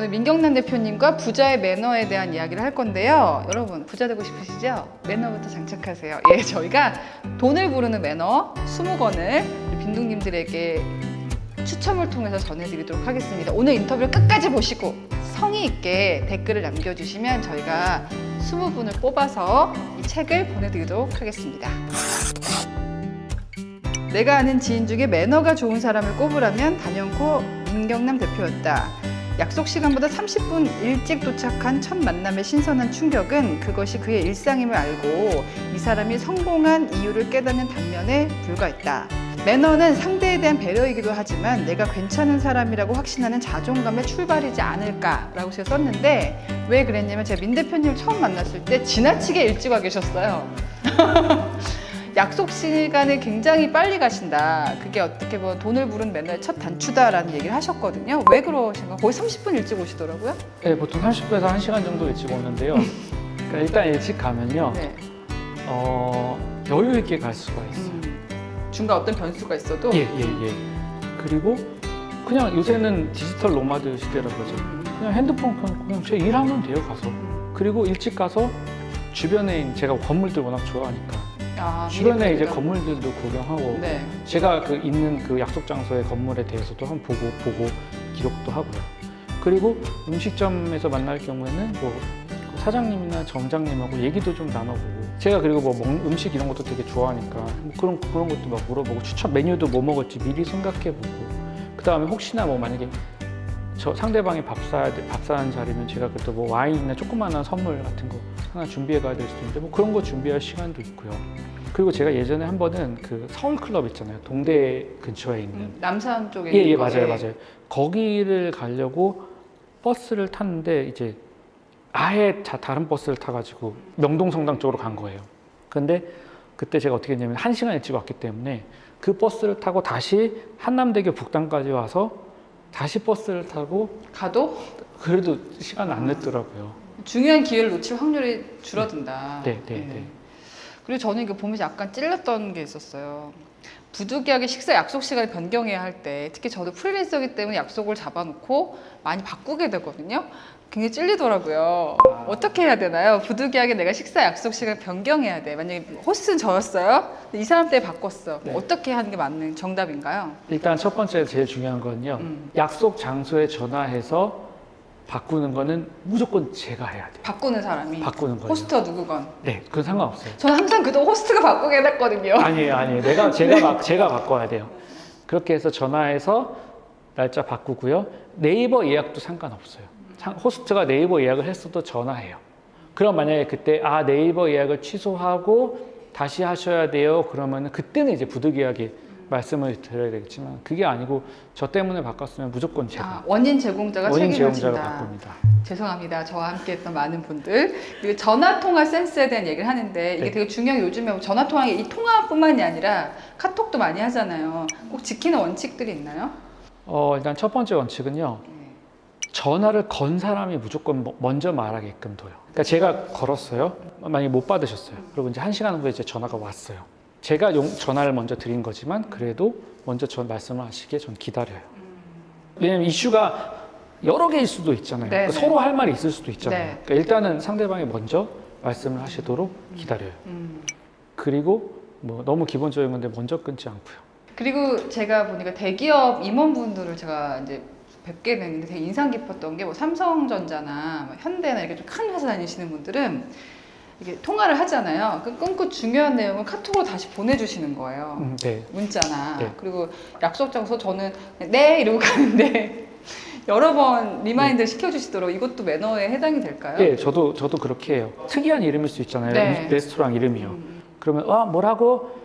오늘 민경남 대표님과 부자의 매너에 대한 이야기를 할 건데요. 여러분 부자 되고 싶으시죠? 매너부터 장착하세요. 예, 저희가 돈을 부르는 매너 20권을 빈둥님들에게 추첨을 통해서 전해드리도록 하겠습니다. 오늘 인터뷰를 끝까지 보시고 성의 있게 댓글을 남겨주시면 저희가 20분을 뽑아서 이 책을 보내드리도록 하겠습니다. 내가 아는 지인 중에 매너가 좋은 사람을 꼽으라면 단연코 민경남 대표였다. 약속 시간보다 30분 일찍 도착한 첫 만남의 신선한 충격은 그것이 그의 일상임을 알고 이 사람이 성공한 이유를 깨닫는 단면에 불과했다. 매너는 상대에 대한 배려이기도 하지만 내가 괜찮은 사람이라고 확신하는 자존감의 출발이지 않을까라고 제가 썼는데 왜 그랬냐면 제가 민 대표님을 처음 만났을 때 지나치게 일찍 와 계셨어요. 약속 시간에 굉장히 빨리 가신다. 그게 어떻게 보면 돈을 부른 매너의 첫 단추다라는 얘기를 하셨거든요. 왜 그러신가? 거의 30분 일찍 오시더라고요. 네, 보통 30분에서 1시간 정도 일찍 오는데요. 그러니까 일단 일찍 가면요, 네. 어, 여유 있게 갈 수가 있어요. 음. 중간 어떤 변수가 있어도 예, 예, 예. 그리고 그냥 요새는 디지털 노마드 시대라 그러죠. 그냥 핸드폰 켜놓고 그냥 제 일하면 돼요, 가서. 그리고 일찍 가서 주변에 제가 건물들 워낙 좋아하니까 아, 주변에 이제. 건물들도 구경하고 네. 제가 그 있는 그 약속 장소의 건물에 대해서도 한번 보고 보고 기록도 하고요. 그리고 음식점에서 만날 경우에는 뭐그 사장님이나 점장님하고 얘기도 좀 나눠보고 제가 그리고 뭐 먹- 음식 이런 것도 되게 좋아하니까 뭐 그런 그런 것도 막 물어보고 추천 메뉴도 뭐 먹을지 미리 생각해보고 그 다음에 혹시나 뭐 만약에 저 상대방이 밥 사야 돼, 밥 사는 자리면 제가 그래도 뭐 와인이나 조그마한 선물 같은 거 하나 준비해 가야 될 수도 있는데 뭐 그런 거 준비할 시간도 있고요. 그리고 제가 예전에 한 번은 그 서울 클럽 있잖아요. 동대 근처에 있는. 음, 남산 쪽에 예, 예, 있는 거, 맞아요, 맞아요. 거기를 가려고 버스를 탔는데 이제 아예 자, 다른 버스를 타가지고 명동성당 쪽으로 간 거예요. 근데 그때 제가 어떻게 했냐면 한 시간 일찍 왔기 때문에 그 버스를 타고 다시 한남대교 북단까지 와서 다시 버스를 타고 가도 그래도 시간 안 냈더라고요. 중요한 기회를 놓칠 확률이 줄어든다. 네, 네, 네. 그리고 저는 이거 보면서 약간 찔렸던 게 있었어요. 부득이하게 식사 약속 시간을 변경해야 할 때, 특히 저도 프리랜서이기 때문에 약속을 잡아놓고 많이 바꾸게 되거든요. 굉장히 찔리더라고요. 아. 어떻게 해야 되나요? 부득이하게 내가 식사 약속 시간 변경해야 돼. 만약에 호스트는 저였어요. 이 사람 때문에 바꿨어. 네. 어떻게 하는 게 맞는 정답인가요? 일단 첫 번째 제일 중요한 건요. 음. 약속 장소에 전화해서 바꾸는 거는 무조건 제가 해야 돼요. 바꾸는 사람이 바꾸는 거예요. 호스트가 누구건. 네, 그건 상관없어요. 저는 항상 그동안 호스트가 바꾸게 해놨거든요. 아니에요, 아니에요. 내가 제가 바, 제가 바꿔야 돼요. 그렇게 해서 전화해서 날짜 바꾸고요. 네이버 예약도 상관없어요. 상- 호스트가 네이버 예약을 했어도 전화해요. 그럼 만약에 그때 아 네이버 예약을 취소하고 다시 하셔야 돼요. 그러면 그때는 이제 부득이하게 말씀을 드려야 되겠지만 그게 아니고 저 때문에 바꿨으면 무조건 제가 아, 원인 제공자가 원인 책임을 제공자가 진다. 바꿉니다. 죄송합니다. 저와 함께했던 많은 분들 그리고 전화 통화 센스에 대한 얘기를 하는데 이게 네. 되게 중요한 요즘에 뭐 전화 통화 이 통화뿐만이 아니라 카톡도 많이 하잖아요. 꼭 지키는 원칙들이 있나요? 어, 일단 첫 번째 원칙은요. 네. 전화를 건 사람이 무조건 뭐- 먼저 말하게끔 둬요. 그러니까 제가 걸었어요. 만약에 못 받으셨어요. 그리고 이제 한 시간 후에 이제 전화가 왔어요. 제가 용- 전화를 먼저 드린 거지만 그래도 먼저 전 말씀을 하시기에 전 기다려요. 왜냐면 이슈가 여러 개일 수도 있잖아요. 네, 그러니까 네. 서로 할 말이 있을 수도 있잖아요. 네. 그러니까 일단은 상대방이 먼저 말씀을 하시도록 기다려요. 음. 그리고 뭐 너무 기본적인 건데 먼저 끊지 않고요. 그리고 제가 보니까 대기업 임원분들을 제가 이제 뵙게 됐는데 되게 인상 깊었던 게 뭐 삼성전자나 뭐 현대나 이렇게 좀 큰 회사 다니시는 분들은 이게 통화를 하잖아요. 그 끊고 중요한 내용을 카톡으로 다시 보내주시는 거예요. 음, 네. 문자나 네. 그리고 약속 장소 저는 네 이러고 가는데 여러 번 리마인드 시켜주시도록 이것도 매너에 해당이 될까요? 예, 저도 저도 그렇게 해요. 특이한 이름일 수 있잖아요. 네. 레스토랑 이름이요. 음. 그러면 아 뭐라고?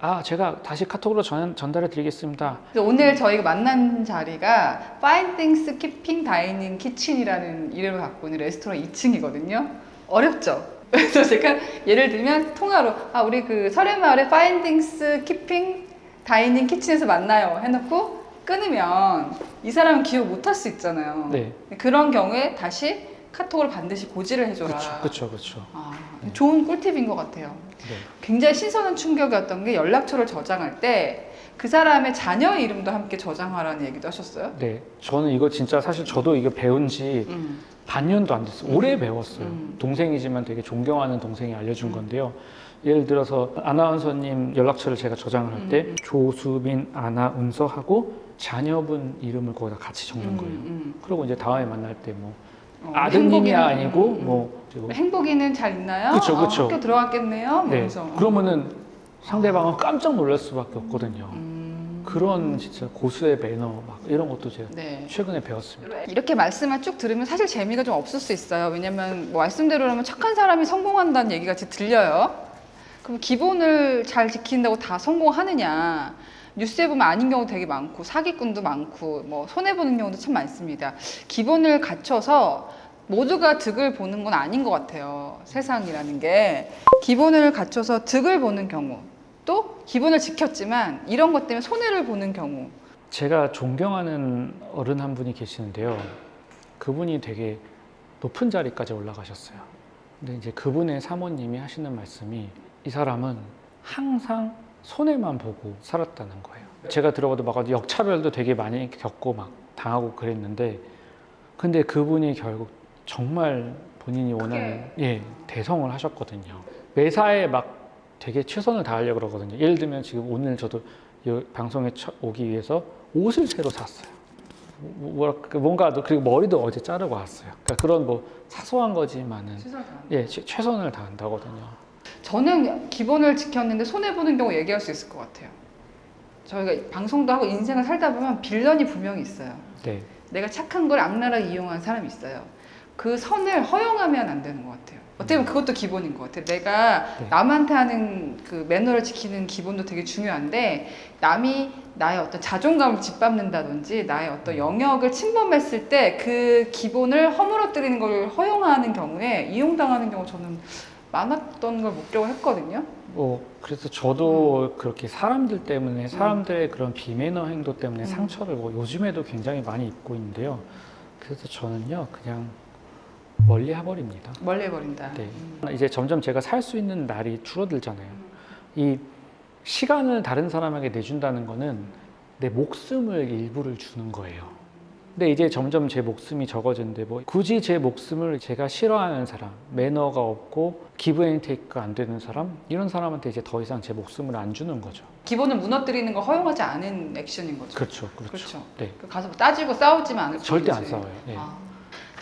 아 제가 다시 카톡으로 전, 전달해 드리겠습니다. 오늘 저희가 만난 자리가 Fine Things Keeping Dining Kitchen이라는 이름을 갖고 있는 레스토랑 2층이거든요. 어렵죠? 그래서 제가 예를 들면 통화로 아 우리 그 설해마을의 Things Keeping Dining Kitchen에서 만나요 해놓고 끊으면 이 사람은 기억 못할 수 있잖아요. 네, 그런 경우에 다시 카톡을 반드시 고지를 해줘라. 그렇죠, 그렇죠, 그렇죠. 아, 좋은 꿀팁인 것 같아요. 네. 굉장히 신선한 충격이었던 게 연락처를 저장할 때 그 사람의 자녀 이름도 함께 저장하라는 얘기도 하셨어요? 네, 저는 이거 진짜 사실 저도 이거 배운 지 음. 반년도 안 됐어요. 오래 배웠어요. 음. 동생이지만 되게 존경하는 동생이 알려준 건데요. 예를 들어서 아나운서님 연락처를 제가 저장을 할때 음. 조수빈 아나운서 하고 자녀분 이름을 거기다 같이 적는 거예요. 음, 그리고 이제 다음에 만날 때뭐 음. 어, 아드님이 아니고 음, 음. 뭐 그리고 행복이는 잘 있나요? 그쵸, 어, 그쵸. 학교 들어갔겠네요. 네. 이러면서. 그러면은 상대방은 깜짝 놀랄 수밖에 없거든요. 음. 그런 진짜 고수의 매너 막 이런 것도 제가 네. 최근에 배웠습니다. 이렇게 말씀을 쭉 들으면 사실 재미가 좀 없을 수 있어요. 왜냐면 뭐 말씀대로라면 착한 사람이 성공한다는 얘기가 지 들려요. 그럼 기본을 잘 지킨다고 다 성공하느냐? 뉴스에 보면 아닌 경우 되게 많고 사기꾼도 많고 뭐 손해 보는 경우도 참 많습니다. 기본을 갖춰서 모두가 득을 보는 건 아닌 것 같아요. 세상이라는 게 기본을 갖춰서 득을 보는 경우 또 기본을 지켰지만 이런 것 때문에 손해를 보는 경우 제가 존경하는 어른 한 분이 계시는데요. 그분이 되게 높은 자리까지 올라가셨어요. 근데 이제 그분의 사모님이 하시는 말씀이 이 사람은 항상 손해만 보고 살았다는 거예요. 제가 들어봐도 막 역차별도 되게 많이 겪고 막 당하고 그랬는데 근데 그분이 결국 정말 본인이 원하는 예, 대성을 하셨거든요. 매사에 막 되게 최선을 다하려고 그러거든요. 예를 들면 지금 오늘 저도 이 방송에 처- 오기 위해서 옷을 새로 샀어요. 뭐- 뭐랄까 뭔가 또 그리고 머리도 어제 자르고 왔어요. 그러니까 그런 뭐 사소한 거지만은 예 최- 최선을 다한다거든요. 저는 기본을 지켰는데 손해 보는 경우 얘기할 수 있을 것 같아요. 저희가 방송도 하고 인생을 살다 보면 빌런이 분명히 있어요. 네, 내가 착한 걸 악랄하게 이용한 사람이 있어요. 그 선을 허용하면 안 되는 것 같아요. 어떻게 보면 그것도 기본인 것 같아요. 내가 네. 남한테 하는 그 매너를 지키는 기본도 되게 중요한데 남이 나의 어떤 자존감을 짓밟는다든지 나의 어떤 영역을 침범했을 때 그 기본을 허물어뜨리는 걸 허용하는 경우에 이용당하는 경우 저는 많았던 걸 목격을 했거든요. 뭐 그래서 저도 그렇게 사람들 때문에 사람들의 그런 비매너 행동 때문에 음. 상처를 뭐 요즘에도 굉장히 많이 입고 있는데요. 그래서 저는요 그냥 멀리 해버립니다. 멀리 해버린다. 네. 음. 이제 점점 제가 살 수 있는 날이 줄어들잖아요. 이 시간을 다른 사람에게 내준다는 거는 내 목숨을 일부를 주는 거예요. 근데 이제 점점 제 목숨이 적어지는데 뭐 굳이 제 목숨을 제가 싫어하는 사람, 매너가 없고 기브 앤 테이크가 안 되는 사람 이런 사람한테 이제 더 이상 제 목숨을 안 주는 거죠. 기본을 무너뜨리는 걸 허용하지 않은 액션인 거죠. 그렇죠, 그렇죠. 그렇죠. 네, 그 가서 따지고 싸우지만 않을 절대 안. 싸워요. 네. 아.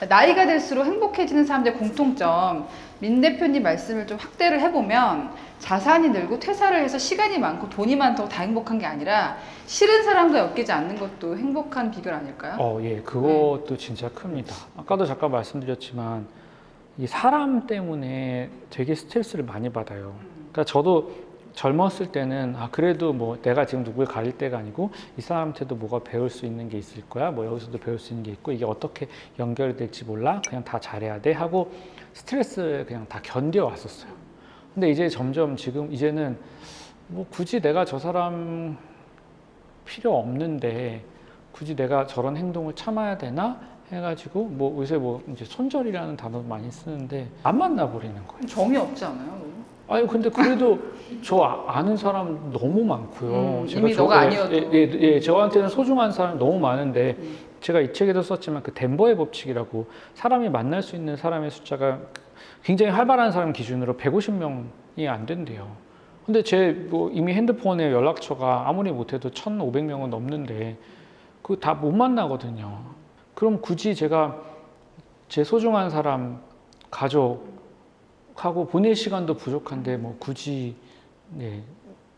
나이가 들수록 행복해지는 사람들의 공통점 민 대표님 말씀을 좀 확대를 해보면 자산이 늘고 퇴사를 해서 시간이 많고 돈이 많다고 다 행복한 게 아니라 싫은 사람과 엮이지 않는 것도 행복한 비결 아닐까요? 어, 예, 그것도 진짜 큽니다. 아까도 잠깐 말씀드렸지만 이 사람 때문에 되게 스트레스를 많이 받아요. 그러니까 저도 젊었을 때는 아 그래도 뭐 내가 지금 누굴 가릴 때가 아니고 이 사람한테도 뭐가 배울 수 있는 게 있을 거야. 뭐 여기서도 배울 수 있는 게 있고 이게 어떻게 연결이 될지 몰라. 그냥 다 잘해야 돼 하고 스트레스를 그냥 다 견뎌 왔었어요. 근데 이제 점점 지금 이제는 뭐 굳이 내가 저 사람 필요 없는데 굳이 내가 저런 행동을 참아야 되나 해가지고 뭐 요새 뭐 이제 손절이라는 단어 많이 쓰는데 안 만나 버리는 거예요. 정이 없지 않아요? 아니 근데 그래도 저 아- 아는 사람 너무 많고요. 음, 이미 너가 아니어도. 예, 예, 예, 저한테는 소중한 사람 너무 많은데 음. 제가 이 책에도 썼지만 그 덴버의 법칙이라고 사람이 만날 수 있는 사람의 숫자가 굉장히 활발한 사람 기준으로 150명이 안 된대요. 근데 제 뭐 이미 핸드폰에 연락처가 아무리 못해도 1,500명은 넘는데 그 다 못 만나거든요. 그럼 굳이 제가 제 소중한 사람, 가족 하고 보낼 시간도 부족한데 뭐 굳이 네,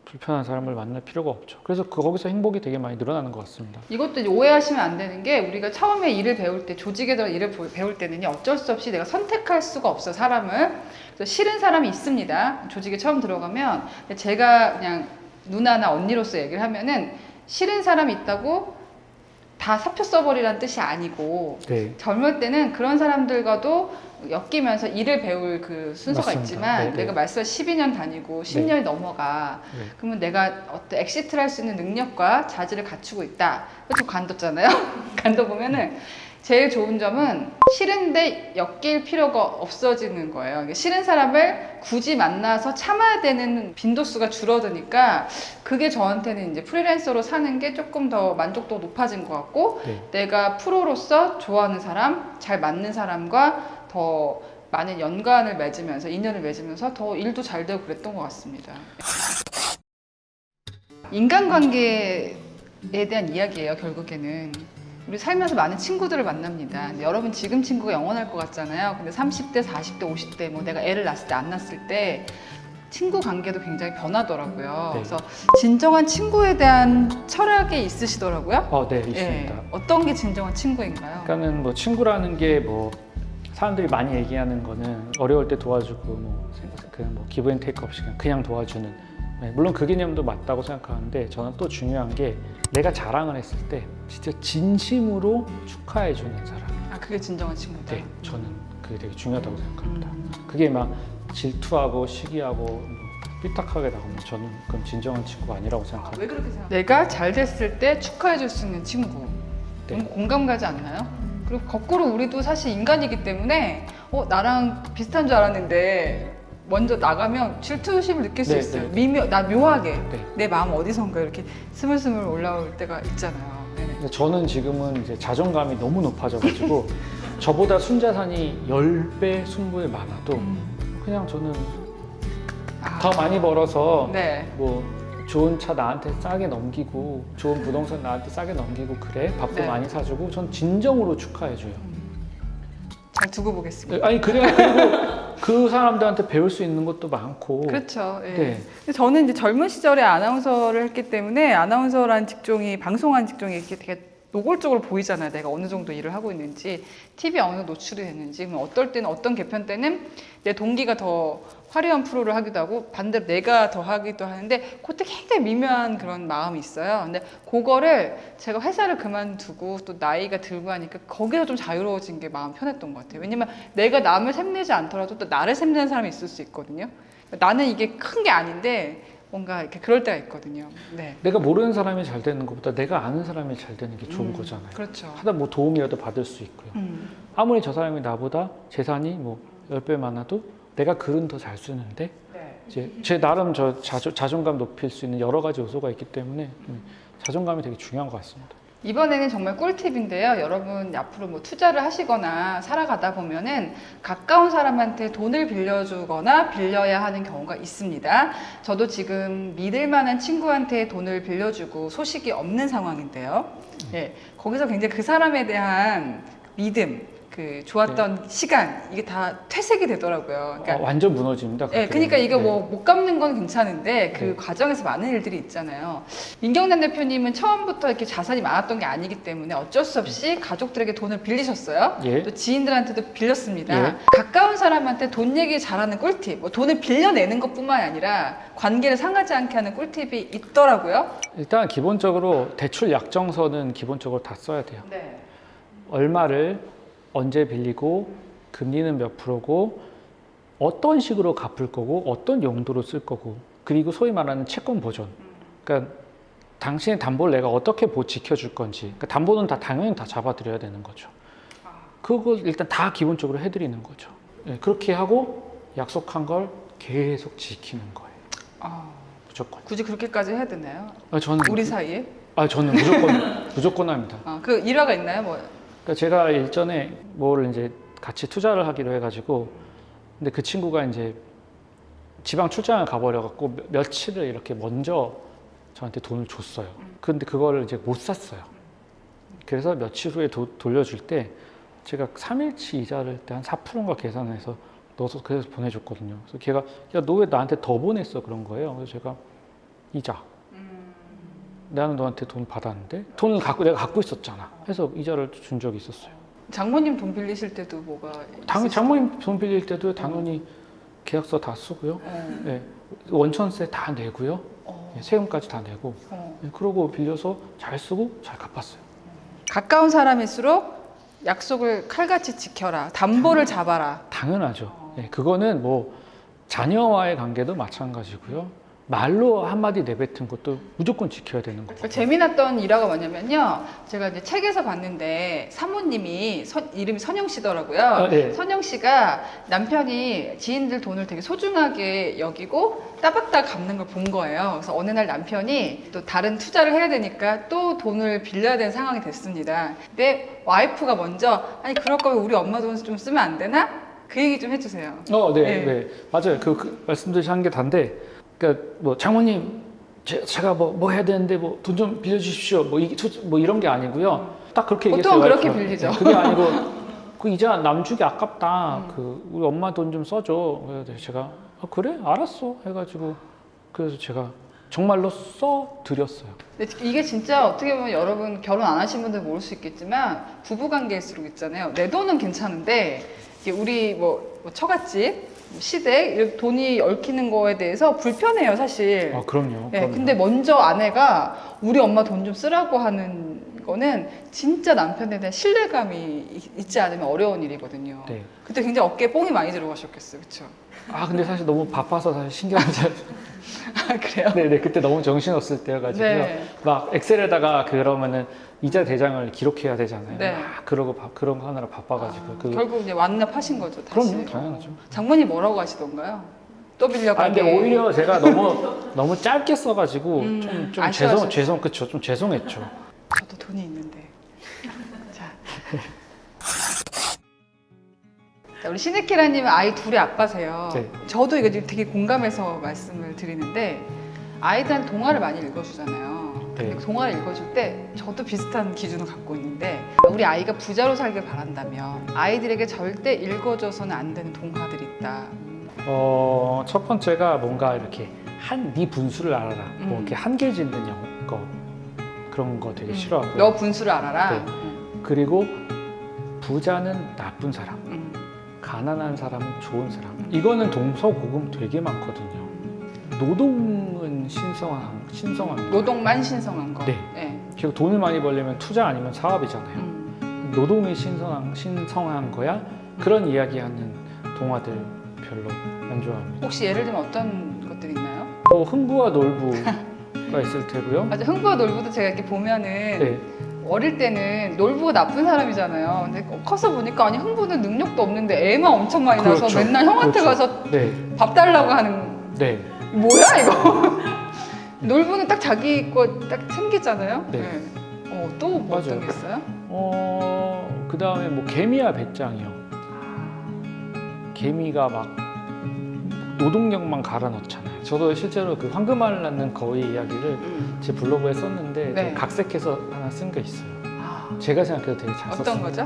불편한 사람을 만날 필요가 없죠. 그래서 그 거기서 행복이 되게 많이 늘어나는 것 같습니다. 이것도 오해하시면 안 되는 게 우리가 처음에 일을 배울 때 조직에 들어 일을 보- 배울 때는요 어쩔 수 없이 내가 선택할 수가 없어 사람을 그래서 싫은 사람이 있습니다 조직에 처음 들어가면 제가 그냥 누나나 언니로서 얘기를 하면은 싫은 사람이 있다고 다 사표 써버리라는 뜻이 아니고 네. 젊을 때는 그런 사람들과도 엮이면서 일을 배울 그 순서가 맞습니다. 있지만 네, 네. 내가 말씀 12년 다니고 10년이 넘어가 네. 그러면 내가 어떤 엑시트를 할 수 있는 능력과 자질을 갖추고 있다. 좀 간뒀잖아요. 간둬 보면은 제일 좋은 점은 싫은데 엮일 필요가 없어지는 거예요. 그러니까 싫은 사람을 굳이 만나서 참아야 되는 빈도수가 줄어드니까 그게 저한테는 이제 프리랜서로 사는 게 조금 더 만족도가 높아진 것 같고 네. 내가 프로로서 좋아하는 사람, 잘 맞는 사람과 더 많은 연관을 맺으면서 인연을 맺으면서 더 일도 잘 되고 그랬던 것 같습니다. 인간관계에 대한 이야기예요, 결국에는. 우리 살면서 많은 친구들을 만납니다. 여러분 지금 친구가 영원할 것 같잖아요. 근데 30대, 40대, 50대, 뭐 내가 애를 낳았을 때, 안 낳았을 때 친구 관계도 굉장히 변하더라고요. 네. 그래서 진정한 친구에 대한 철학이 있으시더라고요. 어, 네, 예. 있습니다. 어떤 게 진정한 친구인가요? 그러니까는 뭐 친구라는 게 뭐 사람들이 많이 얘기하는 거는 어려울 때 도와주고 뭐 그냥 뭐 기브 앤 테이크 없이 그냥, 그냥 도와주는 네, 물론 그 개념도 맞다고 생각하는데 저는 또 중요한 게 내가 자랑을 했을 때 진짜 진심으로 축하해 주는 사람. 아 그게 진정한 친구다. 네, 저는 그게 되게 중요하다고 생각합니다. 음. 그게 막 질투하고 시기하고 뭐 삐딱하게 나오면 저는 그건 진정한 친구가 아니라고 생각합니다. 왜 그렇게 생각? 내가 잘 됐을 때 축하해 줄 수 있는 친구. 네. 너무 공감 가지 않나요? 그리고 거꾸로 우리도 사실 인간이기 때문에 어 나랑 비슷한 줄 알았는데 먼저 나가면 질투심을 느낄 수 네, 있어요. 네. 미묘 나 묘하게 네. 내 마음 어디선가 이렇게 스물스물 올라올 때가 있잖아요. 네네. 근데 저는 지금은 이제 자존감이 너무 높아져가지고 저보다 순자산이 10배, 20배 많아도 그냥 저는 아, 더 많이 벌어서 네. 뭐 좋은 차 나한테 싸게 넘기고 좋은 부동산 나한테 싸게 넘기고 그래 밥도 네. 많이 사주고 전 진정으로 축하해줘요. 잘 두고 보겠습니다. 아니 그래 그리고 그 사람들한테 배울 수 있는 것도 많고 그렇죠. 예. 네. 근데 저는 이제 젊은 시절에 아나운서를 했기 때문에 아나운서라는 직종이 방송한 직종이 이렇게 되게 노골적으로 보이잖아요. 내가 어느 정도 일을 하고 있는지, TV에 어느 정도 노출이 됐는지, 어떨 때는 어떤 개편 때는 내 동기가 더 화려한 프로를 하기도 하고 반대로 내가 더 하기도 하는데 그때 굉장히 미묘한 그런 마음이 있어요. 근데 그거를 제가 회사를 그만두고 또 나이가 들고 하니까 거기서 좀 자유로워진 게 마음 편했던 것 같아요. 왜냐면 내가 남을 샘내지 않더라도 또 나를 샘내는 사람이 있을 수 있거든요. 나는 이게 큰 게 아닌데 뭔가 이렇게 그럴 때가 있거든요. 네. 내가 모르는 사람이 잘 되는 것보다 내가 아는 사람이 잘 되는 게 좋은 음, 거잖아요. 그렇죠. 하다 뭐 도움이라도 받을 수 있고요. 음. 아무리 저 사람이 나보다 재산이 뭐 10배 많아도 내가 글은 더 잘 쓰는데 네. 이제 제 나름 저 자존, 자존감 높일 수 있는 여러 가지 요소가 있기 때문에 음, 자존감이 되게 중요한 것 같습니다. 이번에는 정말 꿀팁인데요. 여러분 앞으로 뭐 투자를 하시거나 살아가다 보면은 가까운 사람한테 돈을 빌려주거나 빌려야 하는 경우가 있습니다. 저도 지금 믿을 만한 친구한테 돈을 빌려주고 소식이 없는 상황인데요. 예, 거기서 굉장히 그 사람에 대한 믿음, 그 좋았던 시간 이게 다 퇴색이 되더라고요. 그러니까 어, 완전 무너집니다. 네, 그렇게 그러니까 되면. 이거 네. 뭐못 갚는 건 괜찮은데 그 네. 과정에서 많은 일들이 있잖아요. 민경남 대표님은 처음부터 이렇게 자산이 많았던 게 아니기 때문에 어쩔 수 없이 가족들에게 돈을 빌리셨어요. 예. 또 지인들한테도 빌렸습니다. 예. 가까운 사람한테 돈 얘기 잘하는 꿀팁, 뭐 돈을 빌려내는 것뿐만 아니라 관계를 상하지 않게 하는 꿀팁이 있더라고요. 일단 기본적으로 대출 약정서는 기본적으로 다 써야 돼요. 네. 얼마를 언제 빌리고 금리는 몇 프로고 어떤 식으로 갚을 거고 어떤 용도로 쓸 거고 그리고 소위 말하는 채권 보존. 그러니까 당신의 담보를 내가 어떻게 보 지켜줄 건지. 그러니까 담보는 다 당연히 다 잡아드려야 되는 거죠. 그걸 일단 다 기본적으로 해드리는 거죠. 예, 그렇게 하고 약속한 걸 계속 지키는 거예요. 아, 무조건. 굳이 그렇게까지 해야 되나요? 아, 저는 우리 사이에? 아 저는 무조건 무조건 합니다. 아, 그 일화가 있나요? 뭐 그러니까 제가 일전에 뭘 이제 같이 투자를 하기로 해가지고 근데 그 친구가 이제 지방 출장을 가버려갖고 며- 며칠을 이렇게 먼저 저한테 돈을 줬어요. 근데 그거를 이제 못 샀어요. 그래서 며칠 후에 도- 돌려줄 때 제가 3일치 이자를 때 한 4%인가 계산해서 넣어서 그래서 보내줬거든요. 그래서 걔가 야 너 왜 나한테 더 보냈어 그런 거예요. 그래서 제가 이자. 나는 너한테 돈 받았는데 돈을 갖고 내가 갖고 있었잖아. 해서 이자를 준 적이 있었어요. 장모님 돈 빌리실 때도 뭐가 당연히 있으시- 장모님 돈 빌릴 때도 당연히 계약서 다 쓰고요. 어, 예, 원천세 다 내고요. 어, 예, 세금까지 다 내고. 어. 예, 그러고 빌려서 잘 쓰고 잘 갚았어요. 가까운 사람일수록 약속을 칼같이 지켜라. 담보를 잡아라. 당연하죠. 예, 그거는 뭐 자녀와의 관계도 마찬가지고요. 말로 한마디 내뱉은 것도 무조건 지켜야 되는 거죠. 그 재미났던 일화가 뭐냐면요. 제가 이제 책에서 봤는데 사모님이 선- 이름이 선영 씨더라고요. 아, 네. 선영 씨가 남편이 지인들 돈을 되게 소중하게 여기고 따박따박 갚는 걸 본 거예요. 그래서 어느 날 남편이 또 다른 투자를 해야 되니까 또 돈을 빌려야 되는 상황이 됐습니다. 근데 와이프가 먼저 아니 그럴 거면 우리 엄마 돈 좀 쓰면 안 되나? 그 얘기 좀 해주세요. 어, 네, 네. 네, 맞아요. 그, 그 말씀드린 게 단데, 그러니까 뭐 장모님 제, 제가 뭐, 뭐 해야 되는데 뭐 돈 좀 빌려주십시오. 뭐, 이, 투- 뭐 이런 게 아니고요. 딱 그렇게 보통 얘기했어요. 그렇게 와이프가. 빌리죠. 네, 그게 아니고 그 이자 남 주기 아깝다. 음. 그 우리 엄마 돈 좀 써줘. 그래서 제가 아, 그래 알았어 해가지고 그래서 제가 정말로 써 드렸어요. 근데 이게 진짜 어떻게 보면 여러분 결혼 안 하신 분들 모를 수 있겠지만 부부 관계일수록 있잖아요. 내 돈은 괜찮은데 우리 뭐, 뭐 처갓집, 뭐 시댁 돈이 얽히는 거에 대해서 불편해요 사실. 아 그럼요. 네, 그럼요. 근데 먼저 아내가 우리 엄마 돈 좀 쓰라고 하는 거는 진짜 남편에 대한 신뢰감이 이- 있지 않으면 어려운 일이거든요. 네. 그때 굉장히 어깨에 뽕이 많이 들어가셨겠어요, 그렇죠? 아 근데 사실 너무 바빠서 사실 신경 잘. 아 그래요? 네네 그때 너무 정신 없을 때여가지고요. 네. 막 엑셀에다가 그러면은 이자 대장을 기록해야 되잖아요. 네. 막 그러고 바- 그런 거 하느라 바빠가지고 아, 그 결국 이제 완납하신 거죠, 다시. 그럼요 당연하죠. 장모님 뭐라고 하시던가요? 또아 빌려가게. 근데 오히려 제가 너무 너무 짧게 써가지고 음, 좀좀 아쉬워하셨어요. 죄송 죄송 그쵸 좀 죄송했죠. 저도 돈이 있는데. 자. 자, 우리 시네키라님은 아이 둘의 아빠세요. 네. 저도 이거 지금 되게 공감해서 말씀을 드리는데 아이들한테 동화를 많이 읽어주잖아요. 근데 네. 동화를 읽어줄 때 저도 비슷한 기준을 갖고 있는데 우리 아이가 부자로 살길 바란다면 아이들에게 절대 읽어줘서는 안 되는 동화들이 있다. 어 첫 번째가 뭔가 이렇게 한 네 분수를 알아라. 뭐 음. 이렇게 한계 짓는 영- 거 그런 거 되게 음. 싫어하고요. 너 분수를 알아라. 네. 음. 그리고 부자는 나쁜 사람, 음. 가난한 사람은 좋은 사람. 이거는 동서고금 되게 많거든요. 노동은 신성한 신성한 거. 노동만 신성한 거. 네. 네. 결국 돈을 많이 벌려면 투자 아니면 사업이잖아요. 음. 노동이 신성한 신성한 거야. 그런 이야기하는 동화들 별로 안 좋아합니다. 혹시 예를 들면 어떤 것들이 있나요? 또 흥부와 놀부 가 있을 테고요. 맞아 흥부와 놀부도 제가 이렇게 보면은 네, 어릴 때는 놀부가 나쁜 사람이잖아요. 근데 커서 보니까 아니 흥부는 능력도 없는데 애만 엄청 많이 나서 그렇죠. 맨날 형한테 그렇죠. 가서 네, 밥 달라고 하는 네. 뭐야 이거? 놀부는 딱 자기 거 딱 챙기잖아요. 네. 어, 또뭐 어떤 맞아요. 게 있어요? 어, 그 다음에 뭐 개미와 배짱이요. 개미가 막 노동력만 갈아 넣잖아요. 저도 실제로 그 황금알을 낳는 거위 이야기를 음. 제 블로그에 썼는데 네. 각색해서 하나 쓴 게 있어요. 아, 제가 생각해도 되게 잘 어떤 썼습니다. 거죠?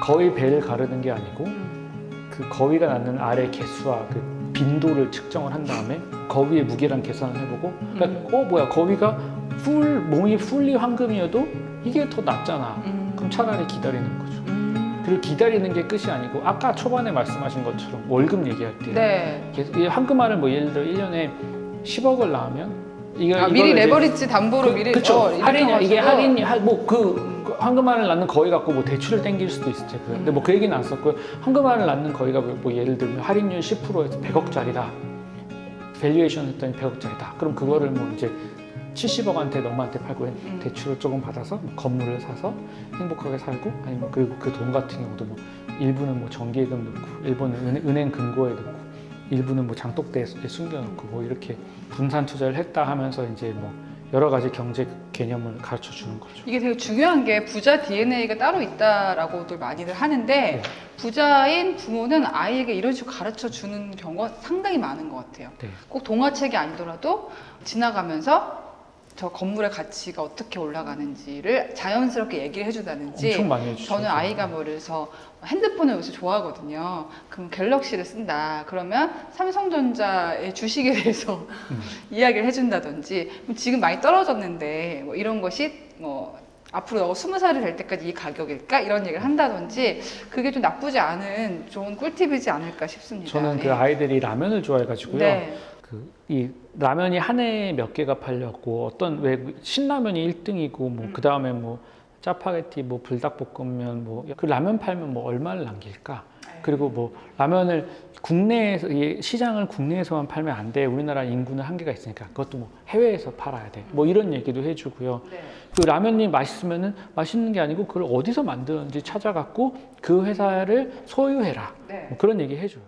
거위 배를 가르는 게 아니고 음. 그 거위가 낳는 알의 개수와 그 빈도를 측정을 한 다음에 거위의 무게랑 계산을 해보고 그러니까 어 뭐야 거위가 풀 몸이 풀리 황금이어도 이게 더 낫잖아. 음. 그럼 차라리 기다리는 거죠. 음. 그리고 기다리는 게 끝이 아니고 아까 초반에 말씀하신 것처럼 월급 얘기할 때 네. 계속 이 황금알을 뭐 예를 들어 1년에 10억을 낳으면 이거 아, 미리 레버리지 담보로 미리 그쵸 어, 이렇게 할인 이게 해가지고. 할인 뭐그 황금알을 낳는 거위 갖고 뭐 대출을 땡길 수도 있을 테고요. 근데 음. 뭐그 얘기는 안 썼고요. 황금알을 낳는 거위가 뭐, 뭐 예를 들면 할인율 10%에서 100억짜리다. 밸류에이션 했더니 100억짜리다. 그럼 그거를 뭐 이제 70억한테 넘한테 팔고 음. 대출을 조금 받아서 뭐 건물을 사서 행복하게 살고 아니면 그리고 그 돈 같은 경우도 뭐 일부는 뭐 정기예금 넣고 일부는 은- 은행 금고에 넣고 일부는 뭐 장독대에 숨겨놓고 뭐 이렇게 분산 투자를 했다 하면서 이제 뭐 여러 가지 경제 개념을 가르쳐 주는 거죠. 이게 되게 중요한 게 부자 DNA가 따로 있다라고들 많이들 하는데 네. 부자인 부모는 아이에게 이런 식으로 가르쳐 주는 경우가 상당히 많은 것 같아요. 네. 꼭 동화책이 아니더라도 지나가면서 저 건물의 가치가 어떻게 올라가는지를 자연스럽게 얘기를 해주다든지 엄청 많이 해주죠. 저는 아이가 뭐 그래서 핸드폰을 요새 좋아하거든요. 그럼 갤럭시를 쓴다. 그러면 삼성전자의 주식에 대해서 음. 이야기를 해준다든지 지금 많이 떨어졌는데 뭐 이런 것이 뭐 앞으로 너가 스무 살이 될 때까지 이 가격일까 이런 얘기를 한다든지 그게 좀 나쁘지 않은 좋은 꿀팁이지 않을까 싶습니다. 저는 그 네. 아이들이 라면을 좋아해가지고요. 네. 그 이 라면이 한 해에 몇 개가 팔렸고 어떤 왜 신라면이 1등이고 뭐 음. 그 다음에 뭐 짜파게티, 뭐 불닭볶음면, 뭐 그 라면 팔면 뭐 얼마를 남길까? 그리고 뭐 라면을 국내에서 이 시장을 국내에서만 팔면 안 돼. 우리나라 인구는 한계가 있으니까 그것도 뭐 해외에서 팔아야 돼. 뭐 이런 얘기도 해주고요. 네. 그 라면이 맛있으면은 맛있는 게 아니고 그걸 어디서 만드는지 찾아갖고 그 회사를 소유해라. 네. 뭐 그런 얘기 해줘요.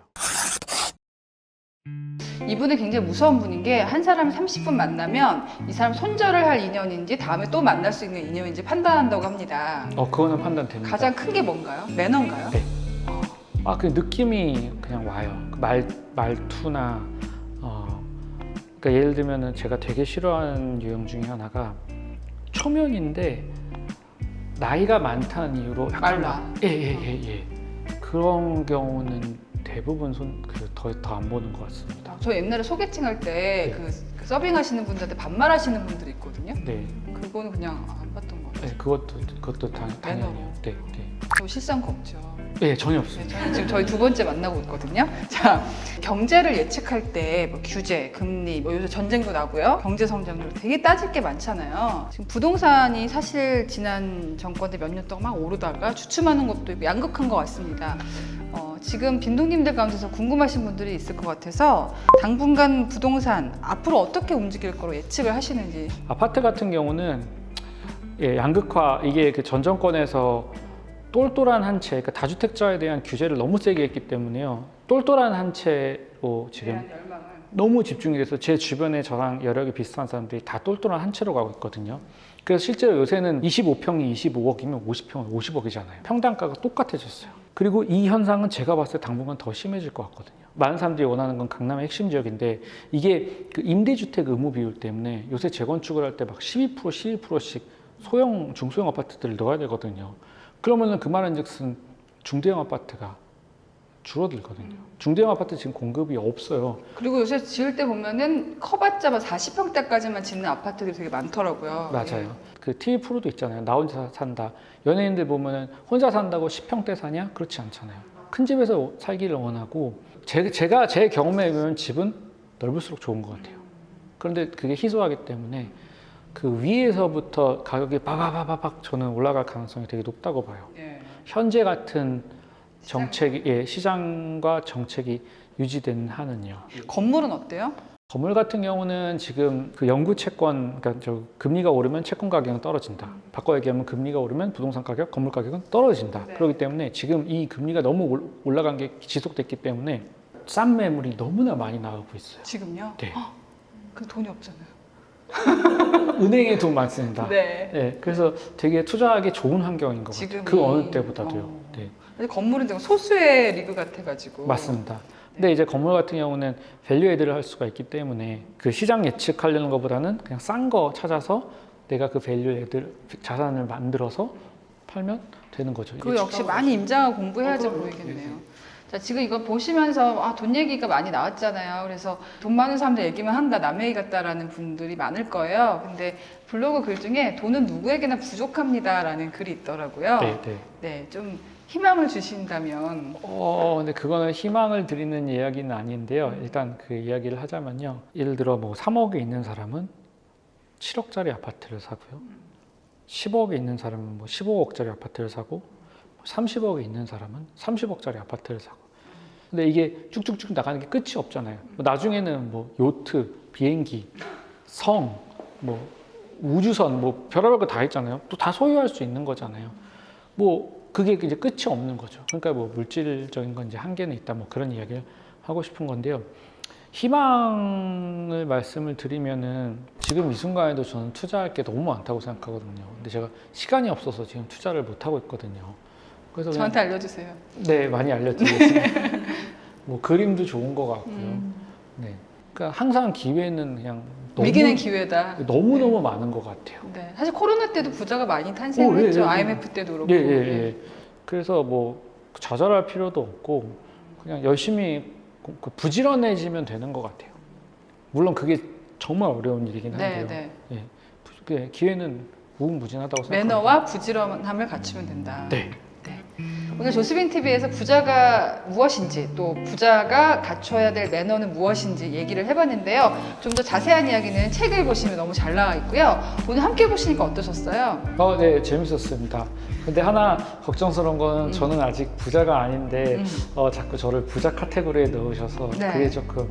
이분은 굉장히 무서운 분인 게 한 사람 30분 만나면 이 사람 손절을 할 인연인지 다음에 또 만날 수 있는 인연인지 판단한다고 합니다. 어, 그거는 판단됩니다. 가장 큰 게 뭔가요? 매너인가요? 네. 아, 그 느낌이 그냥 와요. 그 말, 말투나, 어, 그러니까 예를 들면은 제가 되게 싫어하는 유형 중에 하나가 초면인데 나이가 많다는 이유로 약간 말라. 예, 예, 예, 예. 그런 경우는 대부분 손, 그, 더, 더안 보는 것 같습니다. 저 옛날에 소개팅 할때 네. 그 서빙 하시는 분들한테 반말하시는 분들이 있거든요. 네. 그거는 그냥 안 봤던 것 같아요. 네, 그것도, 그것도 당, 당연히요. 네, 네. 저 실상거 없죠. 예, 전혀 없어요. 네, 저는 지금 저희 두 번째 만나고 있거든요. 자, 경제를 예측할 때뭐 규제, 금리, 뭐 요새 전쟁도 나고요. 경제 성장률 되게 따질 게 많잖아요. 지금 부동산이 사실 지난 정권 때 몇 년 동안 막 오르다가 주춤하는 것도 있고 양극한 것 같습니다. 어, 지금 빈동님들 가운데서 궁금하신 분들이 있을 것 같아서 당분간 부동산 앞으로 어떻게 움직일 거로 예측을 하시는지 아파트 같은 경우는 예, 양극화 이게 그 전 정권에서 똘똘한 한 채, 그러니까 다주택자에 대한 규제를 너무 세게 했기 때문에요. 똘똘한 한 채로 지금 너무 집중이 돼서 제 주변에 저랑 여력이 비슷한 사람들이 다 똘똘한 한 채로 가고 있거든요. 그래서 실제로 요새는 25평이 25억이면 50평은 50억이잖아요. 평당가가 똑같아졌어요. 그리고 이 현상은 제가 봤을 때 당분간 더 심해질 것 같거든요. 많은 사람들이 원하는 건 강남의 핵심 지역인데 이게 그 임대주택 의무 비율 때문에 요새 재건축을 할 때 막 12% 11%씩 소형 중소형 아파트들을 넣어야 되거든요. 그러면은 그 말인즉슨 중대형 아파트가 줄어들거든요. 중대형 아파트 지금 공급이 없어요. 그리고 요새 지을 때 보면은 커봤자 40평대까지만 짓는 아파트들이 되게 많더라고요. 맞아요. 그 TV 프로도 있잖아요. 나 혼자 산다. 연예인들 보면은 혼자 산다고 10평대 사냐? 그렇지 않잖아요. 큰 집에서 살기를 원하고 제, 제가 제 경험에 의하면 집은 넓을수록 좋은 것 같아요. 그런데 그게 희소하기 때문에 그 위에서부터 가격이 빠바바바박 저는 올라갈 가능성이 되게 높다고 봐요. 예. 현재 같은 정책이 예, 시장과 정책이 유지되는 한은요. 건물은 어때요? 건물 같은 경우는 지금 그 영구 채권, 그러니까 저 금리가 오르면 채권 가격은 떨어진다. 바꿔 얘기하면 금리가 오르면 부동산 가격, 건물 가격은 떨어진다. 네. 그렇기 때문에 지금 이 금리가 너무 올- 올라간 게 지속됐기 때문에 싼 매물이 너무나 많이 나오고 있어요. 지금요? 네. 그 돈이 없잖아요. 은행에 돈 많습니다. 네. 네, 그래서 되게 투자하기 좋은 환경인 것 같아요. 지금이- 그 어느 때보다도요. 어. 네, 건물은 지금 소수의 리그 같아가지고. 맞습니다. 근데 이제 건물 같은 경우는 밸류 에드를 할 수가 있기 때문에 그 시장 예측하려는 것보다는 그냥 싼 거 찾아서 내가 그 밸류 에드 자산을 만들어서 팔면 되는 거죠. 그거 역시 많이 임장하고 공부해야지 어. 보이겠네요. 자, 지금 이거 보시면서 아, 돈 얘기가 많이 나왔잖아요. 그래서 돈 많은 사람들 얘기만 한다, 남의 얘기 같다라는 분들이 많을 거예요. 근데 블로그 글 중에 돈은 누구에게나 부족합니다라는 글이 있더라고요. 네, 네. 네, 좀 희망을 주신다면 어, 근데 그거는 희망을 드리는 이야기는 아닌데요. 일단 그 이야기를 하자면요. 예를 들어 뭐 3억에 있는 사람은 7억짜리 아파트를 사고요. 10억에 있는 사람은 뭐 15억짜리 아파트를 사고 30억에 있는 사람은 30억짜리 아파트를 사고. 근데 이게 쭉쭉쭉 나가는 게 끝이 없잖아요. 뭐 나중에는 뭐 요트, 비행기, 성, 뭐 우주선, 뭐 별의별 거 다 있잖아요. 또 다 소유할 수 있는 거잖아요. 뭐 그게 이제 끝이 없는 거죠. 그러니까 뭐 물질적인 건 이제 한계는 있다. 뭐 그런 이야기를 하고 싶은 건데요. 희망을 말씀을 드리면은 지금 이 순간에도 저는 투자할 게 너무 많다고 생각하거든요. 근데 제가 시간이 없어서 지금 투자를 못 하고 있거든요. 그래서 그냥 저한테 알려주세요. 네 많이 알려드리겠습니다. 뭐 그림도 좋은 것 같고요. 음, 네. 그러니까 항상 기회는 그냥 너무 위기는 기회다. 너무 너무 많은 것 같아요. 네, 사실 코로나 때도 부자가 많이 탄생했죠. 어, 예, 예, 예. IMF 때도 그렇고. 예, 예, 예. 그래서 뭐 좌절할 필요도 없고 그냥 열심히 그- 그 부지런해지면 되는 것 같아요. 물론 그게 정말 어려운 일이긴 네, 한데요. 네. 부- 그 기회는 무궁무진하다고 생각합니다. 매너와 부지런함을 갖추면 된다. 네. 네. 오늘 조수빈 TV에서 부자가 무엇인지 또 부자가 갖춰야 될 매너는 무엇인지 얘기를 해봤는데요. 좀 더 자세한 이야기는 책을 보시면 너무 잘 나와 있고요. 오늘 함께 보시니까 어떠셨어요? 어, 네, 재밌었습니다. 근데 하나 걱정스러운 건 음. 저는 아직 부자가 아닌데 음. 어, 자꾸 저를 부자 카테고리에 넣으셔서 네. 그게 조금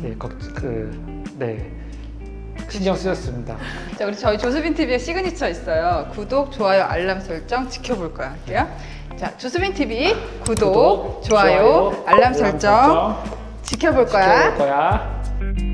네, 걱, 그, 네, 신경 쓰였습니다. 자, 우리 저희 조수빈 TV의 시그니처 있어요. 구독, 좋아요, 알람 설정 지켜볼 거야 할게요. 자, 조수빈 TV 구독, 좋아요, 알람 설정 지켜볼 거야. 지켜볼 거야.